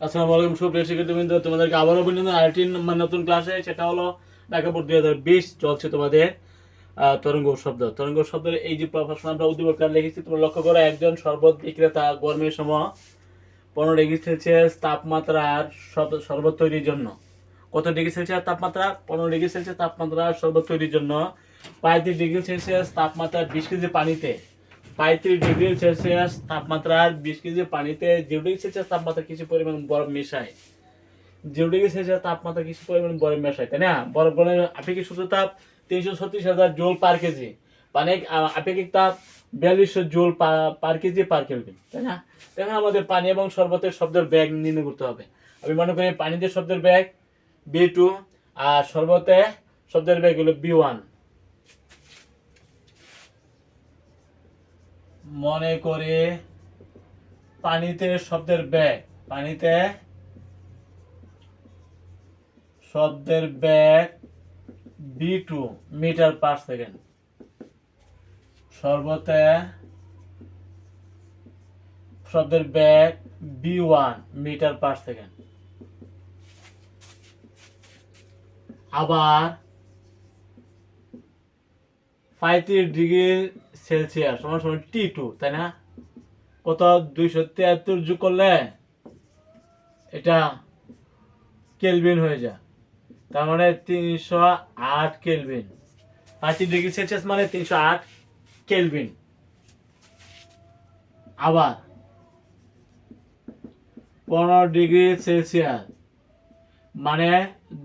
আসসালামু আলাইকুম, সুপ্রিয় শিক্ষার্থীবৃন্দ তোমাদেরকে আবারও অভিনন্দন। আরেকটি মানে নতুন ক্লাসে সেটা হলো ঢাকা দুই হাজার বিশ চলছে তোমাদের তরঙ্গ শব্দ। তরঙ্গ শব্দের এই যে আমরা উদ্দীপকটা লিখেছি, তোমরা লক্ষ্য করো, একজন শরবত বিক্রেতা গরমের সময় পনেরো ডিগ্রি সেলসিয়াস তাপমাত্রার শরবত তৈরির জন্য। কত ডিগ্রি সেলসিয়াস তাপমাত্রা? পনেরো ডিগ্রি সেলসিয়াস তাপমাত্রার শরবত তৈরির জন্য। পঁয়ত্রিশ ডিগ্রি সেলসিয়াস তাপমাত্রার বিশ কেজি পানিতে। পঁয়ত্রিশ ডিগ্রি সেলসিয়াস তাপমাত্রার বিশ কেজি পানিতে জিরো ডিগ্রি সেলসিয়াস তাপমাত্রা কিছু পরিমাণ বরফ মেশায়। জিরো ডিগ্রি সেলসিয়াস তাপমাত্রা কিছু পরিমাণ বরফ মেশায় তাই না? বরফ গলনের আপেক্ষিক সূত্র তাপ তিনশো ছত্রিশ হাজার জোল পার কেজি মানে আহ, আপেক্ষিক তাপ বিয়াল্লিশশো জোল পার কেজি পার কেলভিন তাই না? দেখেন আমাদের পানি এবং শরবতের শব্দের ব্যাগ নির্ণয় করতে হবে। আমি মনে করি পানিতে শব্দের ব্যাগ বি টু আর শরবতে শব্দের ব্যাগ হলো বি ওয়ান। মনে করে পানিতে শব্দের ব্যাগ পানিতে শব্দের bag V two metre per second. সর্বতে শব্দের bag V one metre per second. আবার পঁয়ত্রিশ ডিগ্রি সেলসিয়াস, সমান সমান টি টু তাই না? কত? দুইশো তিয়াত্তর যোগ করলে এটা কেলভিন হয়ে যায়। তার মানে তিনশো আট কেলভিন। পঁয়ত্রিশ ডিগ্রি সেলসিয়াস মানে তিনশো আট কেলভিন। আবার পনেরো ডিগ্রি সেলসিয়াস মানে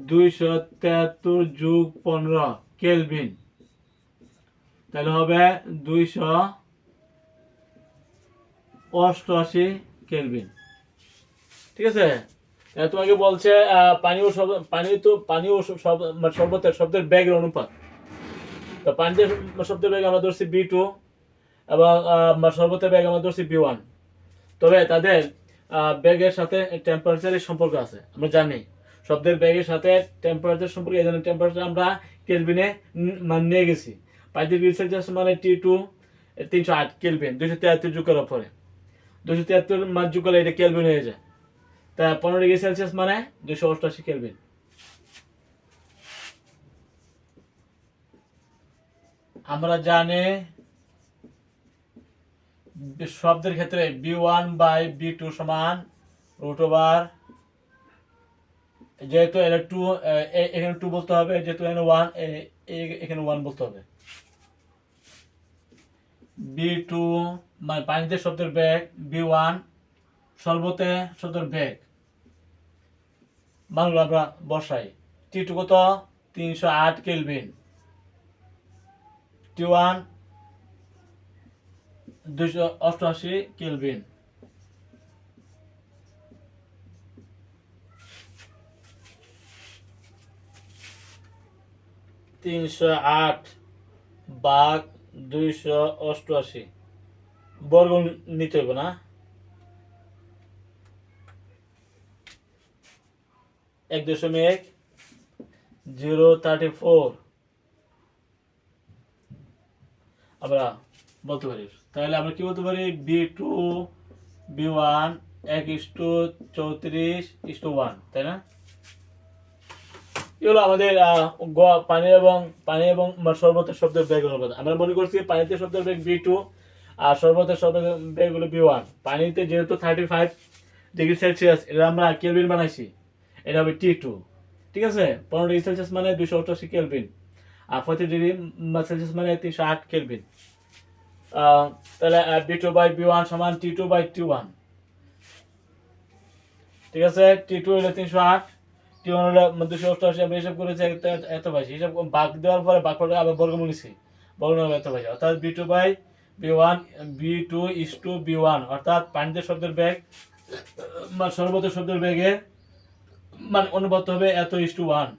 দুইশো তেহাত্তর যুগ পনেরো কেলভিন। তাহলে হবে দুইশো অষ্টআশি কেলভিন। ঠিক আছে? তোমাকে বলছে পানি ও পানি তো পানি ও মানে শব্দের শব্দের ব্যাগের অনুপাত। তো পানিতে শব্দের ব্যাগ আমরা ধরছি বি টু এবং শরবতের ব্যাগ আমরা ধরছি বি ওয়ান। তবে তাদের ব্যাগের সাথে টেম্পারেচারের সম্পর্ক আছে, আমরা জানি। শব্দের ব্যাগের সাথে টেম্পারেচার সম্পর্কে, এই জন্য টেম্পারেচার আমরা কেলভিনে মানে নিয়ে গেছি। পঁয়ত্রিশ ডিগ্রি সেলসিয়াস মানে টি টু তিনশো আট কেলভিন দুশো তিয়াত্তর যুগ করার পরে দুশো তিয়াত্তর মান যুগ করলে এটা কেলভিন হয়ে যায়। তা পনেরো ডিগ্রি সেলসিয়াস মানে দুশো অষ্টআশি কেলভিন। আমরা জানি শব্দের ক্ষেত্রে V one by V two সমান রুট ওভার, যেহেতু এটা টু এখানে টু বলতে হবে, যেহেতু এখানে ওয়ান এখানে ওয়ান বলতে হবে। বি টু মানে পানিতে শব্দের ব্যাগ বি ওয়ান সর্বতে শব্দের ব্যাগ বাংলা আমরা বসাই। টি টু কত? তিনশো আট কেলভিন টি ওয়ান দুশো অষ্টআশি কেলভিন তিনশো আট বাঘ দুইশো অষ্টআশি। বর্গ নিতে হবে না। এক দশমিক জিরো থার্টি ফোর। আমরা বলতে পারি। তাহলে আমরা কি বলতে পারি? বি টু বি ওয়ান এক ইস টু চৌত্রিশ ইস টু ওয়ান, তাই না? এগুলো আমাদের পানি এবং পানি এবং সর্বতের শব্দের বেগ অনুপাত আমরা মনে করছি পানিতে শব্দের বেগ বি টু আর সর্বতের শব্দের বেগ হলো বি ওয়ান পানিতে যেহেতু থার্টি ফাইভ ডিগ্রি সেলসিয়াস এটা আমরা কেলভিন বানাইছি। এটা হবে টি টু ঠিক আছে? পনেরো ডিগ্রি সেলসিয়াস মানে দুশো অষ্টআশি কেলভিন আর পঁয়ত্রিশ ডিগ্রি সেলসিয়াস মানে তিনশো আট কেলভিন তাহলে V two by V one সমান T two by T one ঠিক আছে? টি টু হলো তিনশো আট। টি ওয়ান হলো দুশো অষ্টআশি আমরা হিসাব করেছি এত পাইছি হিসাব বাঘ দেওয়ার পরে বাঘ পরে আবার বর্গমূল নিছি। বর্গমূল এত পাইছি অর্থাৎ V two by V one, V two is two V one. অর্থাৎ পানিতে শব্দের ব্যাগ মানে সর্বত শব্দের ব্যাগে মানে অনুপাত হবে এত ইস টু ওয়ান।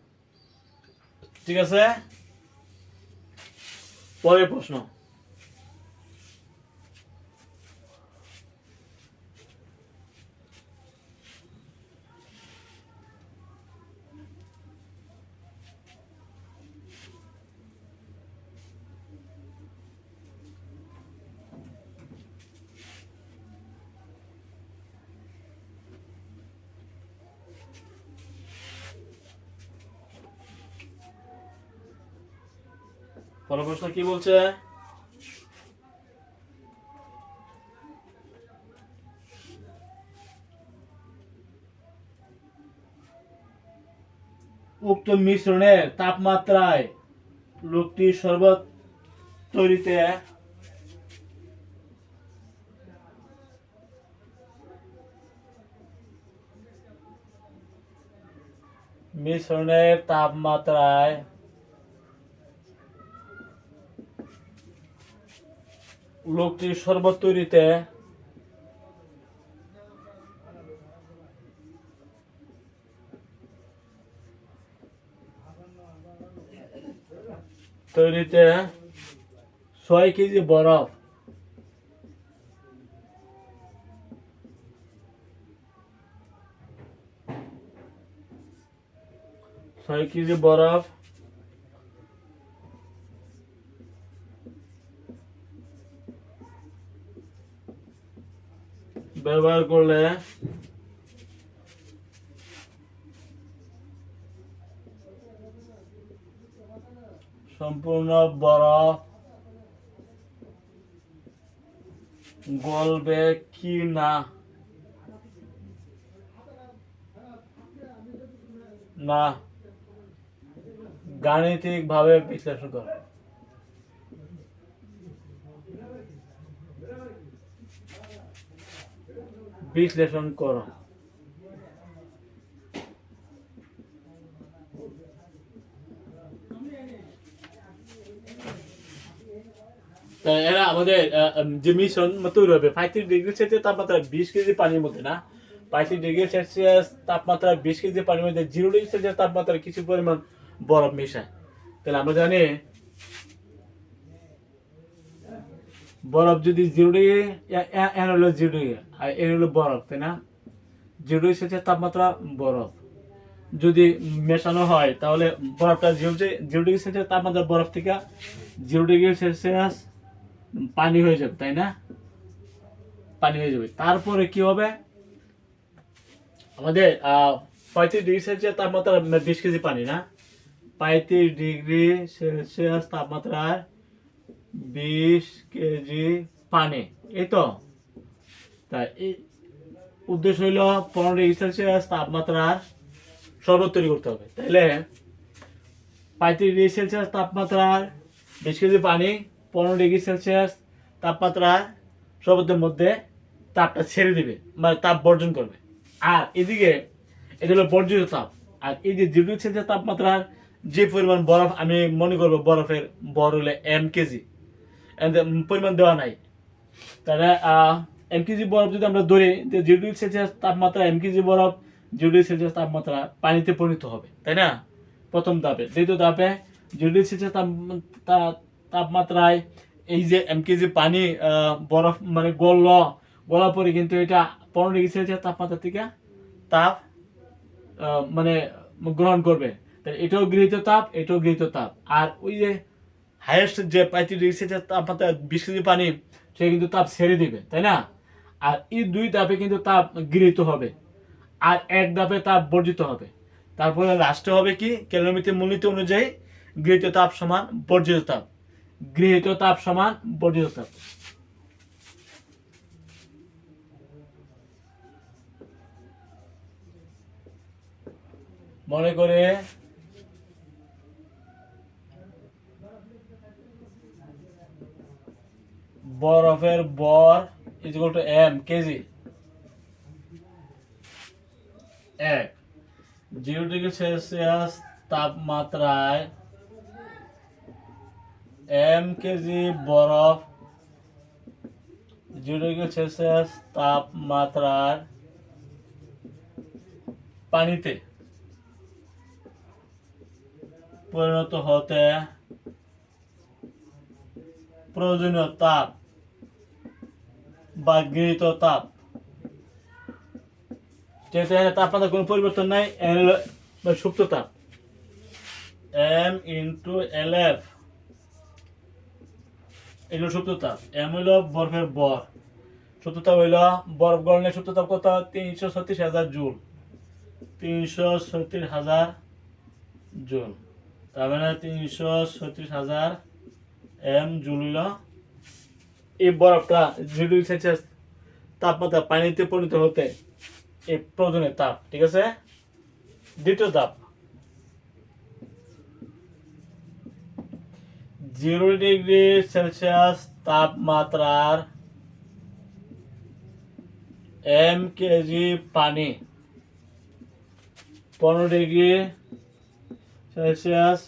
ঠিক আছে? পরের প্রশ্ন। পরের প্রশ্ন কি বলছে? উক্ত মিশ্রণের তাপমাত্রায় লোকটি শরবত তৈরিতে মিশ্রণের তাপমাত্রায় লোকটি শরবত তৈরিতে তৈরিতে ছয় কেজি বরফ। ছয় কেজি বরফ। ব্যবহার করলে সম্পূর্ণ বরফ গলবে কি না? না। গাণিতিক ভাবে বিশ্লেষণ কর। বিশ্লেষণ করো। এরা আমাদের যে মিশ্রণ তৈরি হবে পঁয়ত্রিশ ডিগ্রি সেলসিয়াস তাপমাত্রা বিশ কেজি পানির মধ্যে না? পঁয়ত্রিশ ডিগ্রি সেলসিয়াস তাপমাত্রা বিশ কেজি পানির মধ্যে জিরো ডিগ্রি সেলসিয়াস তাপমাত্রা কিছু পরিমাণ বরফ মেশায়। তাহলে আমরা জানি, বরফ যদি জিরো ডিগ্রি জিরো ডিগ্রি আর এন হলো বরফ, তাই না? জিরো সেলসিয়াস তাপমাত্রা বরফ। যদি মেশানো হয়, তাহলে বরফটা জিরো জিরো ডিগ্রি সেলসিয়াস তাপমাত্রা বরফ থেকে জিরো ডিগ্রি সেলসিয়াস পানি হয়ে যাবে, তাই না? পানি হয়ে যাবে। তারপরে কি হবে? আমাদের পঁয়ত্রিশ ডিগ্রি সেলসিয়াস তাপমাত্রা বিশ কেজি পানি, না? পঁয়ত্রিশ ডিগ্রি সেলসিয়াস তাপমাত্রায় বিশ কেজি পানি। এই তো? তা উদ্দেশ্য হইল পনেরো ডিগ্রি সেলসিয়াস তাপমাত্রার শরবত তৈরি করতে হবে। তাহলে পঁয়ত্রিশ ডিগ্রি সেলসিয়াস তাপমাত্রার বিশ কেজি পানি পনেরো ডিগ্রি সেলসিয়াস তাপমাত্রা শরবতের মধ্যে তাপটা ছেড়ে দিবে মানে তাপ বর্জন করবে। আর এদিকে এটা হলো বর্জিত তাপ। আর এই যে ডিগ্রি সেলসিয়াস তাপমাত্রার যে পরিমাণ বরফ, আমি মনে করব বরফের বর হলে এম কেজি। পরিমাণ দেওয়া নাই। তাহলে এম কেজি বরফ যদি আমরা ধরি, যে জিরো ডিগ্রি সেলসিয়াস তাপমাত্রা এম কেজি বরফ জিরো ডিগ্রি সেলসিয়াস তাপমাত্রা পানিতে পরিণত হবে, তাই না? প্রথম ধাপে। দ্বিতীয় ধাপে জিরো ডিগ্রি সেলসিয়াস তাপমাত্রায় এই যে এম কেজি পানি বরফ মানে গলল, গলার পরে কিন্তু এটা পনেরো ডিগ্রি সেলসিয়াস তাপমাত্রা থেকে তাপ মানে গ্রহণ করবে। তাহলে এটাও গৃহীত তাপ, এটাও গৃহীত তাপ। আর ওই যে হায়েস্ট যে পঁয়ত্রিশ ডিগ্রি সেলসিয়াস তাপমাত্রা বিশ কেজি পানি, সে কিন্তু তাপ ছেড়ে দিবে, তাই না? আর এই দুই ধাপে কিন্তু তাপ গৃহীত হবে। আর এক ধাপে তাপ বর্জিত হবে। তারপরে লাস্টে হবে কি? কেলোমিতে মূলনীতি অনুযায়ী গৃহীত তাপ সমান বর্জিত তাপ। গৃহীত তাপ সমান বর্জিত তাপ। মনে করে বরফের বর ইজ টু এম কেজি এক। জিরো ডিগ্রি সেলসিয়াস তাপমাত্রায় এম কেজি বরফ। জিরো ডিগ্রি সেলসিয়াস তাপমাত্রার পানিতে পরিণত হতে প্রয়োজনীয় তাপ। বা গৃহীত তাপ। যেহেতু এখানে তাপমাত্রা কোনো পরিবর্তন নাই মানে সুপ্ত তাপ। এম ইন্টু এল এফ এগুলো সুপ্ত তাপ। এম হইল বরফের বর। সুপ্ত হইল বরফ গরমের সুপ্ত তাপ কত? তিনশো ছত্রিশ হাজার জুল। তিনশো ছত্রিশ হাজার জুল। তার মানে তিনশো ছত্রিশ হাজার এম জুল হইল এই বরফটা জিরো সেলসিয়াস তাপমাত্রা পানিতে পরিণত হতে এই প্রয়োজনের তাপ, ঠিক আছে? দ্বিতীয় তাপ। জিরো ডিগ্রি সেলসিয়াস তাপমাত্রার এম কেজি পানি। পনেরো ডিগ্রি সেলসিয়াস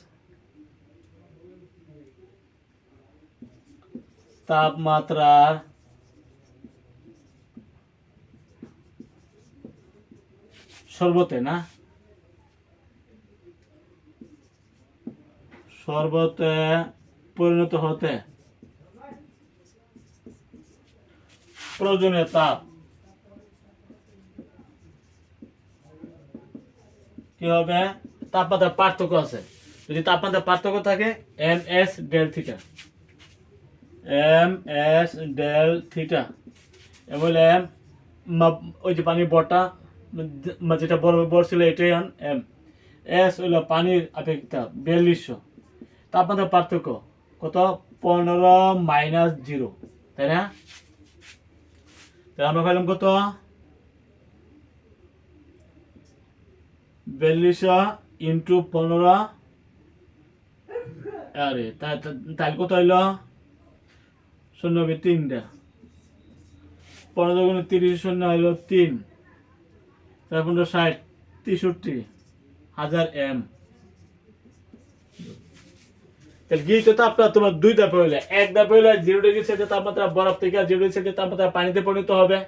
তাপমাত্রার শরবতে না? শরবতে পরিণত হতে প্রয়োজনীয় তাপ। কি হবে? তাপমাত্রার পার্থক্য আছে। যদি তাপমাত্রার পার্থক্য থাকে M S del theta M S del theta এবং এম ওই যে পানির বটা যেটা বড় বড় ছিল এটাই এম এস হইল পানির আপেক্ষিকতা, বিয়াল্লিশশো। তাপমাত্রার পার্থক্য, কত? পনেরো মাইনাস জিরো। তাই না? আমরা পাইলাম কত? বিয়াল্লিশশো ইন্টু পনেরো। আরে তাহলে কত হইল? শূন্য হবে তিনটা। পনেরো গুণ তিরিশ শূন্য হইল তিন। চার পনেরো ষাট, তেষট্টি, হাজার এম। তাহলে গিয়ে তাপটা তোমার দুই ধাপে হইলে। এক ধাপে হইলে জিরো ডিগ্রি সেলসিয়াস তাপমাত্রা বরফ থেকে জিরো ডিগ্রি সেলসিয়াস তাপমাত্রা পানিতে পরিণত হবে।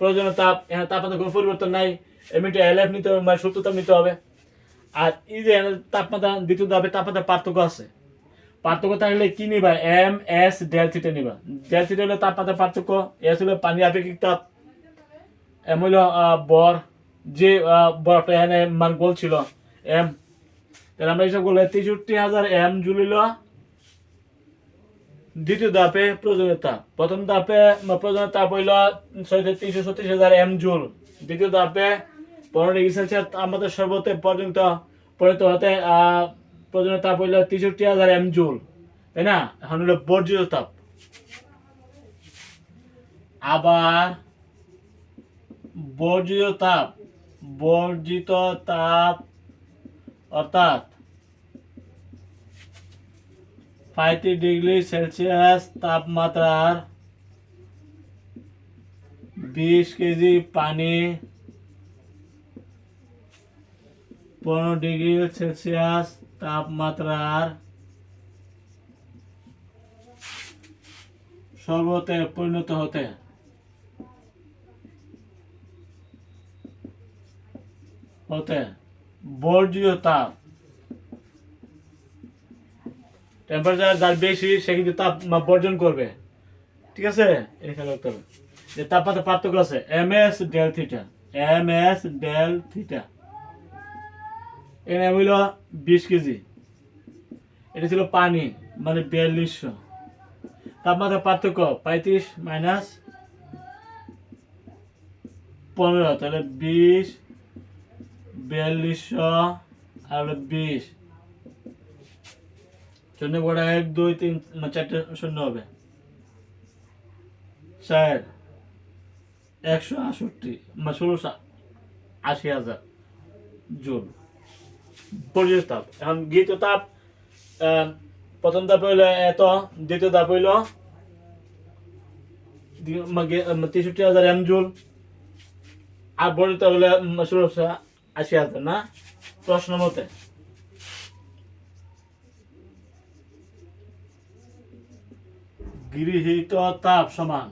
প্রয়োজনীয় তাপ তাপমাত্রা কোনো পরিবর্তন নাই। এমনিটা এলএফ নিতে হবে মানে সূত্র নিতে হবে। আর এই যে তাপমাত্রা দ্বিতীয় ধাপে তাপমাত্রা পার্থক্য আছে। পার্থক্য থাকলে কি নিবা? এম এস ডেল থিটা নিবা। ডেল থিটা হলো তাপমাত্রা পার্থক্য এস হলো পানি আপেক্ষিক তাপ। এম হলো বর। যে আহ, বরফটা এখানে মান গোল ছিল এম তাহলে আমরা হিসাব করলে তেষট্টি হাজার এম জুলিল দ্বিতীয় ধাপে প্রয়োজনীয় তাপ। প্রথম ধাপে প্রয়োজনীয় তাপ হইল ছয় তিনশো ছত্রিশ হাজার এম জুল। দ্বিতীয় ধাপে পনেরো ডিগ্রি সেলসিয়াস আমাদের সর্বতে পর্যন্ত পরিণত হতে প্রয়োজনীয় তাপ হইল তেষট্টি হাজার এম জুল, তাই না? এখন হলো বর্জিত তাপ। আবার বর্জিত তাপ বর্জিত তাপ, অর্থাৎ পঁয়ত্রিশ ডিগ্রি সেলসিয়াস তাপমাত্রার বিশ কেজি পানি পনেরো ডিগ্রি সেলসিয়াস তাপমাত্রার শরবতে পরিণত হতে হতে বর্জ্য তাপ। টেম্পারেচার যার বেশি, সে কিন্তু তাপ বর্জন করবে। ঠিক আছে? এটা খেয়াল যে তাপমাত্রা পার্থক্য আছে M S del theta M S del theta এখানে হইল বিশ কেজি। এটা ছিল পানি মানে বিয়াল্লিশশো। তাপমাত্রা পার্থক্য পঁয়ত্রিশ মাইনাস পনেরো, তাহলে বিশ, বিয়াল্লিশশো আর হলো বিশ। শূন্য বড় এক, দুই, তিন মানে চারটে শূন্য হবে। চার, একশো আষট্টি মানে ষোলোশো আশি হাজার জুল। পর্যায় তাপ এখন গীত তাপ প্রথম ধাপ হইল এত দ্বিতীয় ধাপ হইল তেষট্টি হাজার এম জুল। আর বর্ধিত হলে উম, ষোলোশো আশি হাজার না? প্রশ্ন মতে। গৃহীত তাপ সমান।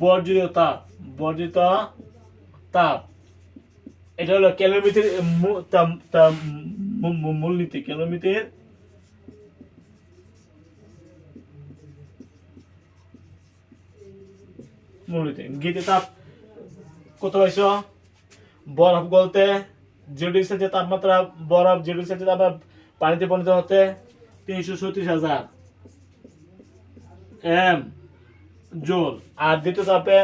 বর্জিত তাপ। বর্জিত তাপ। এটা হলো ক্যালোমিটার মূলনীতি ক্যালোমিটার মূলনীতি। গীতে তাপ কত পাইছ বরফ গলতে জিরো ডিগ্রি তাপমাত্রা, বরফ জিরো ডিগ্রি সেলসিয়াস তাপমাত্রা, পানিতে পরিণত হতে তিনশো ছত্রিশ হাজার। M, joule. আর দ্বিতীয় তাপে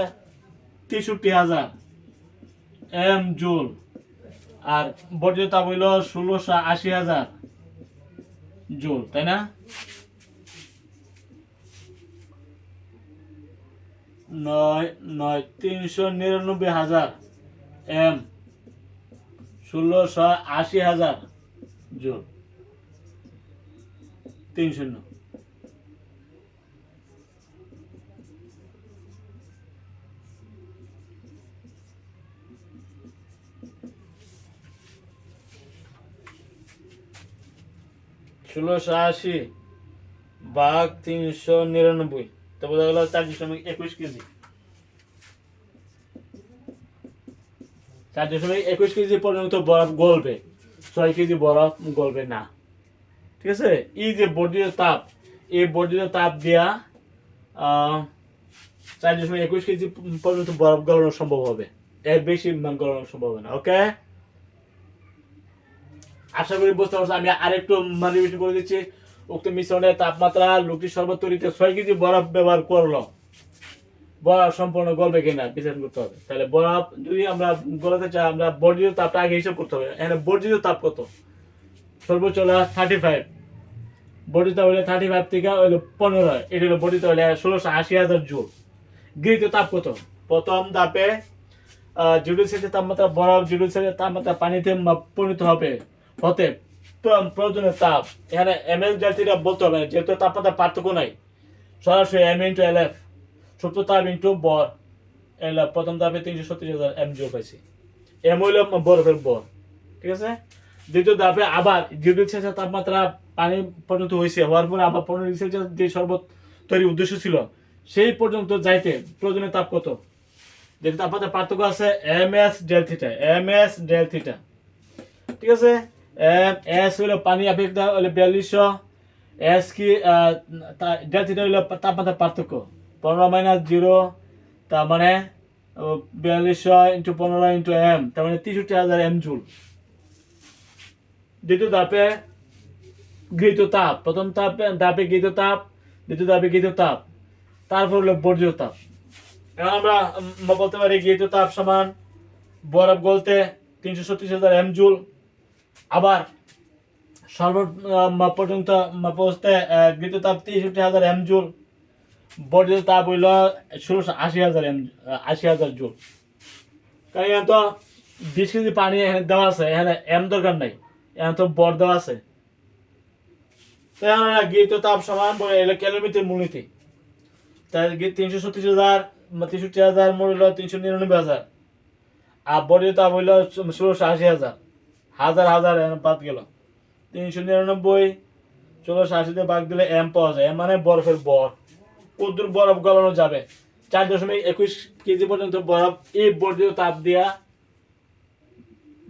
তেষট্টি হাজার। M joule. আর বর্জিত তাপ হইল ষোলোশো আশি হাজার জুল, তাই না? নয় নয়, তিনশো নিরানব্বই হাজার এম ষোলোশো আশি হাজার জুল। তিন শূন্য ষোলোশো আশি ভাগ তিনশো নিরানব্বই। তো বোঝা গেল চার দশমিক একুশ কেজি। চার দশমিক একুশ কেজি পর্যন্ত বরফ গলবে। ছয় কেজি বরফ গলবে না। ঠিক আছে? এই যে বর্ধিত তাপ, এই বর্ধিত তাপ দিয়া চার দশমিক একুশ কেজি পর্যন্ত বরফ গলানো সম্ভব হবে। এর বেশি গলানো সম্ভব হবে না ওকে আশা করি বুঝতে পারছ, আমি আরেকটু রিভিশন করে দিচ্ছি। উক্ত মিশ্রণের তাপমাত্রা লোকটি শরবত তৈরিতে ছয় কেজি বরফ ব্যবহার করল। বরফ সম্পূর্ণ গলবে কিনা বিচার করতে হবে। তাহলে বরফ যদি আমরা গলাতে চাই, আমরা বর্জিত তাপটা আগে হিসাব করতে হবে। এখানে বর্জিত তাপ কত? সর্বোচ্চ হলো থার্টি ফাইভ বর্জিত হলে থার্টি ফাইভ থেকে হলো পনেরো। এটা হলো বর্জিত হলে ষোলোশো আশি হাজার জুল। গৃহীত তাপ কত? প্রথম ধাপে জিরো তাপমাত্রা, বরফ জিরো তাপমাত্রা পানিতে পরিণত হবে। হতে প্রয়োজনীয় তাপ। এখানে এম এল জাতিটা বলতে হবে, যেহেতু তাপমাত্রা পার্থক্য নাই। সরাসরি এম ইন্টু এল এফ সুপ্ত তাপ ইন্টু বর। এল এফ প্রথম ধাপে তিনশো সত্তর হাজার এম জিও পাইছি এম হইল বরফের বর ঠিক আছে? দ্বিতীয় ধাপে আবার জিরো সেলসিয়াস তাপমাত্রা পানি পর্যন্ত হয়েছে, হওয়ার পরে আবার পনেরো ডিগ্রি সেলসিয়াস যে শরবত তৈরির উদ্দেশ্য ছিল, সেই পর্যন্ত যাইতে প্রয়োজনীয় তাপ কত? যেটা তাপমাত্রা পার্থক্য আছে M S del theta M S del theta ঠিক আছে? এস হলো পানি আপেক্ষিকতা হলো বিয়াল্লিশশো এস কি ডেল থিটা হলো তাপমাত্রা পার্থক্য। পনেরো মাইনাস জিরো, তার মানে বিয়াল্লিশশো ইন্টু পনেরো ইন্টু এম, তার মানে তেষট্টি হাজার এম জুল। দ্বিতীয় ধাপে গৃহীত তাপ। প্রথম তাপে ধাপে গৃহীত তাপ, দ্বিতীয় ধাপে গৃহীত তাপ। তারপর হলো বর্জ্য তাপ। এখন আমরা বলতে পারি গৃহীত তাপ সমান বরফ গলতে তিনশো ছত্রিশ হাজার এম জুল। আবার সর্ব আহ, পর্যন্ত পৌঁছতে আহ, গৃহীত তাপ তেষট্টি হাজার এম জুল বর্ধিত তাপ হইল ষোলোশো আশি হাজার এম আশি হাজার জুল। কারণ এখানে তো বিশ কেজি পানি এখানে দেওয়া আছে এখানে এম দরকার নাই এখানে তো বর দেওয়া আছে। তো গৃহীত তাপ সমান ক্যালোমিটার মূলনীতি। তাই তিনশো ছত্রিশ হাজার তেষট্টি হাজার মোট হইল তিনশো নিরানব্বই হাজার। আর বর্ধিত তাপ হইল ষোলোশো আশি হাজার। হাজার হাজার বাদ গেল। তিনশো নিরানব্বই ষোলোশো আশিতে বাদ দিলে এম পাওয়া যায়। এম মানে বরফের বর। কদ্দুর বরফ গলানো যাবে। চার দশমিক একুশ কেজি পর্যন্ত বরফ এই বর্ধিত তাপ দিয়া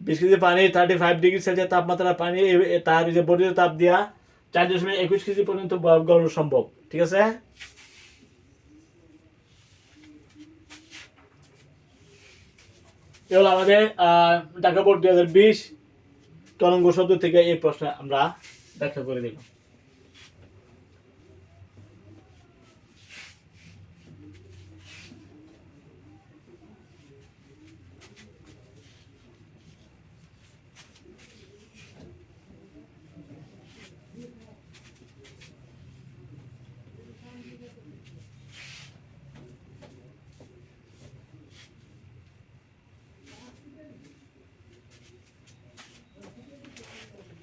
বিশ কেজি পানি থার্টি ফাইভ ডিগ্রি সেলসিয়াস তাপমাত্রা পানি তার যে বর্ধিত তাপ দিয়া চার দশমিক একুশ কেজি পর্যন্ত বরফ গলানো সম্ভব। ঠিক আছে? এ হলো আমাদের ঢাকা বোর্ড দুই হাজার বিশ। তরঙ্গ শব্দ থেকে এই প্রশ্ন আমরা ব্যাখ্যা করে দিলাম।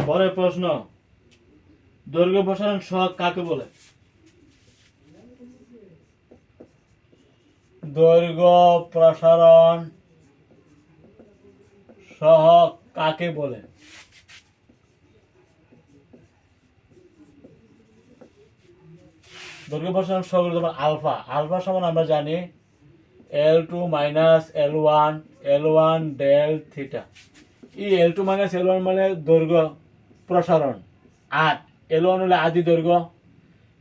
পরের প্রশ্ন। দৈর্ঘ্য প্রসারণ সহগ কাকে বলে? দৈর্ঘ্য প্রসারণ সহগ কাকে বলে? দৈর্ঘ্য প্রসারণ সহগ হলো আলফা। আলফা সমান আমরা জানি L two minus L one L one del theta. এই L two minus L one মানে দৈর্ঘ্য প্রসারণ। আর এল হলে আদি দৈর্ঘ্য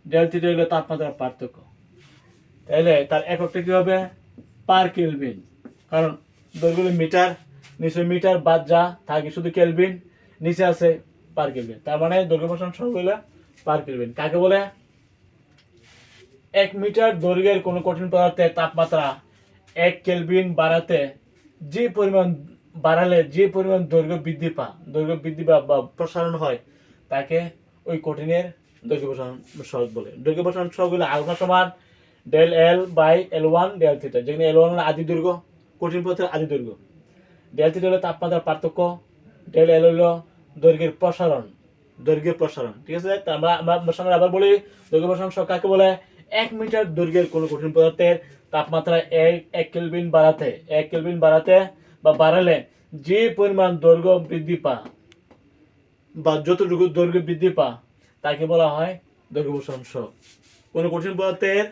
ডেল থিটা তাপমাত্রার পার্থক্য। তাহলে তার এককটা কি হবে? Per kelvin. কারণ দৈর্ঘ্য মিটার, নিচে মিটার বাদ যা, থাকে শুধু কেলভিন, নিচে আছে পার কেলভিন। তার মানে দৈর্ঘ্য প্রসারণ হইল পার কেলভিন। কাকে বলে? এক মিটার দৈর্ঘ্যের কোনো কঠিন পদার্থের তাপমাত্রা এক কেলভিন বাড়াতে যে পরিমাণ বাড়ালে যে পরিমাণ দৈর্ঘ্য বৃদ্ধি পা, দৈর্ঘ্য বৃদ্ধি বা প্রসারণ হয়, তাকে ওই কঠিনের দৈর্ঘ্য প্রসারণ সহগ বলে। দৈর্ঘ্য প্রসারণ সহগ হলো আলফা সমান del L by L one del theta, যেখানে এল ওয়ান হলো আদি দৈর্ঘ্য, কঠিন পথের আদি দৈর্ঘ্য। ডেল থিটা হলো তাপমাত্রার পার্থক্য, ডেল এল হলো দৈর্ঘ্যের প্রসারণ দৈর্ঘ্যের প্রসারণ, ঠিক আছে? আমরা আমরা সঙ্গে আবার বলি, দৈর্ঘ্য প্রসারণ সহগ কাকে বলে? এক মিটার দৈর্ঘ্যের কোনো কঠিন পদার্থের তাপমাত্রা এক এক কেলভিন বাড়াতে, এক কেলভিন বাড়াতে বা বাড়ালে যে পরিমাণ দৈর্ঘ্য বৃদ্ধি পা, বা যতটুকু দৈর্ঘ্য বৃদ্ধি পা, তাকে বলা হয় দৈর্ঘ্য সহগ কোনো কঠিন পদার্থের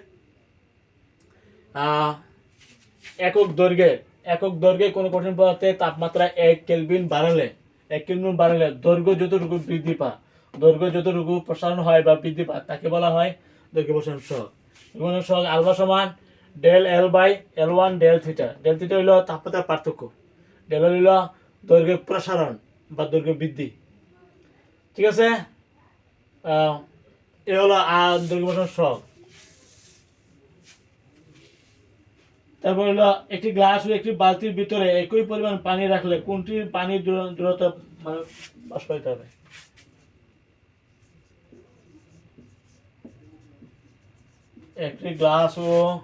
একক দৈর্ঘ্যে একক দৈর্ঘ্যে কোনো কঠিন পদার্থের তাপমাত্রা এক কেলভিন বাড়ালে, এক কেলভিন বাড়ালে দৈর্ঘ্য যতটুকু বৃদ্ধি পা, দৈর্ঘ্য যতটুকু প্রসারণ হয় বা বৃদ্ধি পা, তাকে বলা হয় দৈর্ঘ্য প্রসারণ সহগ দৈর্ঘ্য আলফা সমান del L by L one del theta. Del theta হইল তাপমাত্রার পার্থক্য। ডেল হইল দৈর্ঘ্য প্রসারণ বা দৈর্ঘ্য বৃদ্ধি। ঠিক আছে? এ হলো দৈর্ঘ্য প্রসারণ সহগ। তারপর হলো একটি গ্লাস ও একটি বালতির ভিতরে একই পরিমাণ পানি রাখলে কোনটির পানির দূর- দূরত্ব মানে বাষ্পায়িত হবে? একটি গ্লাস ও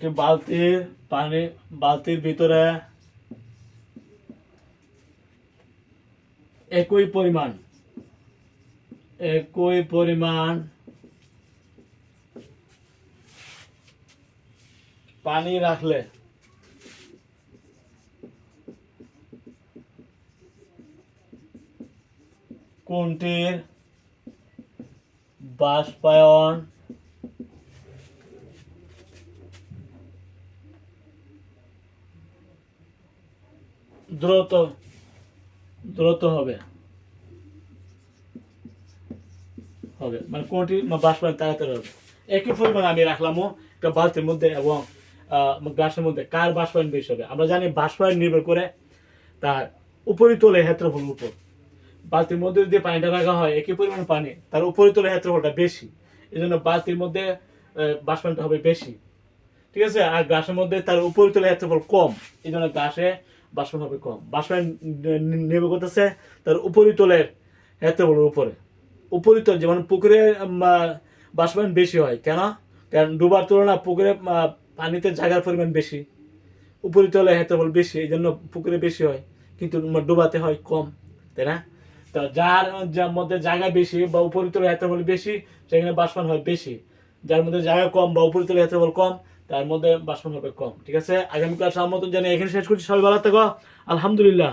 একটি বালতির পানি বালতির ভিতরে একই পরিমাণ একই পরিমাণ পানি রাখলে কোনটির বাষ্পায়ন দ্রুত দ্রুত হবে। হবে। মানে কোনটি? বাষ্পায়ন তাড়াতাড়ি হবে। একই পরিমাণ আমি রাখলামও একটা বালতির মধ্যে এবং গ্লাসের মধ্যে। কার বাষ্পায়ন বেশি হবে? আমরা জানি বাষ্পায়ন নির্ভর করে তার উপরিতলে ক্ষেত্রফল উপর। বালতির মধ্যে যদি পানিটা রাখা হয়, একই পরিমাণ পানি, তার উপরিতলে ক্ষেত্রফলটা বেশি। এই জন্য বালতির মধ্যে বাষ্পায়নটা হবে বেশি। ঠিক আছে? আর গ্লাসের মধ্যে তার উপরিতলে ক্ষেত্রফল কম। এই জন্য গ্লাসে বাষ্পায়ন হবে কম। বাষ্পায়ন নি- নির্ভর করতেছে তার উপরিতলের ক্ষেত্রফলের উপরে। উপরিতল যেমন পুকুরে বাষ্পায়ন বেশি হয়। কেন? কারণ ডুবার তুলনায় পুকুরে পানিতে জায়গার পরিমাণ বেশি। উপরিতলে ক্ষেত্রফল বেশি এই জন্য পুকুরে বেশি হয়, কিন্তু ডুবাতে হয় কম, তাই না? তো যার যার মধ্যে জায়গা বেশি বা উপরিতলে ক্ষেত্রফল বেশি, সেখানে বাষ্পায়ন হয় বেশি। যার মধ্যে জায়গা কম বা উপরিতলে ক্ষেত্রফল কম তার মধ্যে বাষ্পন হবে কম, ঠিক আছে? আগামী ক্লাস আমার মতন জানি এখানে শেষ করছি। সবাই ভালো থাকো। আলহামদুলিল্লাহ।